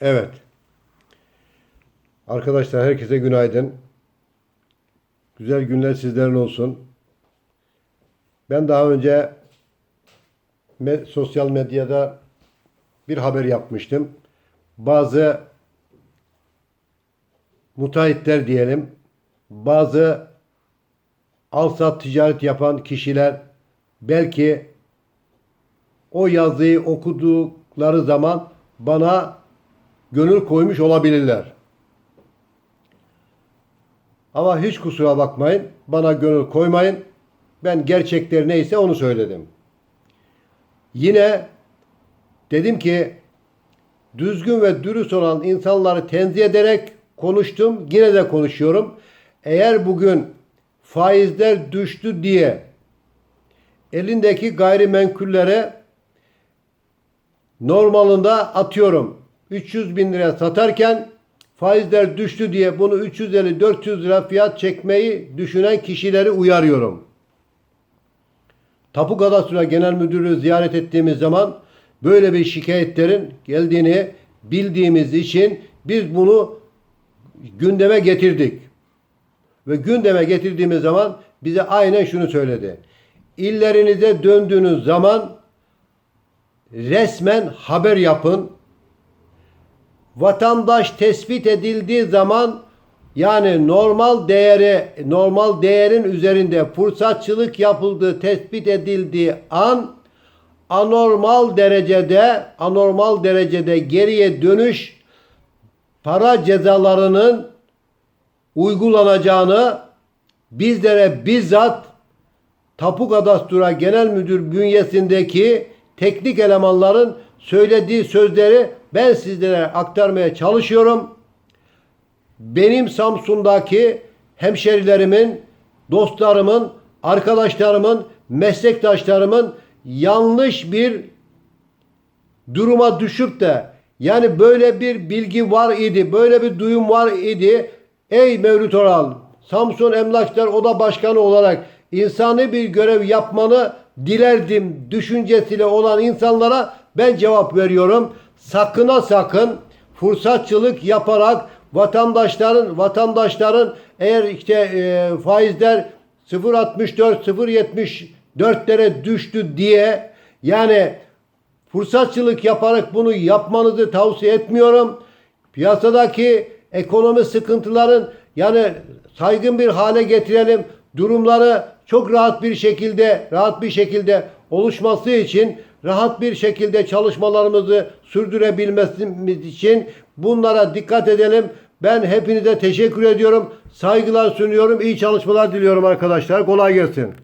Evet. Arkadaşlar herkese günaydın. Güzel günler sizlerin olsun. Ben daha önce me- sosyal medyada bir haber yapmıştım. Bazı müteahhitler diyelim, bazı al-sat ticaret yapan kişiler belki o yazıyı okudukları zaman bana gönül koymuş olabilirler. Ama hiç kusura bakmayın. Bana gönül koymayın. Ben gerçekler neyse onu söyledim. Yine dedim ki düzgün ve dürüst olan insanları tenzih ederek konuştum. Yine de konuşuyorum. Eğer bugün faizler düştü diye elindeki gayrimenkullere normalinde atıyorum 300 bin liraya satarken faizler düştü diye bunu 350-400 lira fiyat çekmeyi düşünen kişileri uyarıyorum. Tapu Kadastro Genel Müdürlüğü ziyaret ettiğimiz zaman böyle bir şikayetlerin geldiğini bildiğimiz için biz bunu gündeme getirdik. Ve gündeme getirdiğimiz zaman bize aynen şunu söyledi. İllerinize döndüğünüz zaman resmen haber yapın. Vatandaş tespit edildiği zaman yani normal değeri normal değerin üzerinde fırsatçılık yapıldığı tespit edildiği an anormal derecede anormal derecede geriye dönüş para cezalarının uygulanacağını bizlere bizzat Tapu Kadastro Genel Müdür bünyesindeki teknik elemanların söylediği sözleri ben sizlere aktarmaya çalışıyorum. Benim Samsun'daki hemşerilerimin, dostlarımın, arkadaşlarımın, meslektaşlarımın yanlış bir duruma düşüp de yani böyle bir bilgi var idi, böyle bir duyum var idi. Ey Mevlüt Oral, Samsun Emlakçılar Oda Başkanı olarak insani bir görev yapmanı dilerdim düşüncesiyle olan insanlara ben cevap veriyorum. Sakına sakın fırsatçılık yaparak vatandaşların vatandaşların eğer işte e, faizler 0.64 0.74'lere düştü diye yani fırsatçılık yaparak bunu yapmanızı tavsiye etmiyorum. Piyasadaki ekonomi sıkıntıların yani saygın bir hale getirelim. Durumları çok rahat bir şekilde rahat bir şekilde oluşması için rahat bir şekilde çalışmalarımızı sürdürebilmemiz için bunlara dikkat edelim. Ben hepinize teşekkür ediyorum. Saygılar sunuyorum. İyi çalışmalar diliyorum arkadaşlar. Kolay gelsin.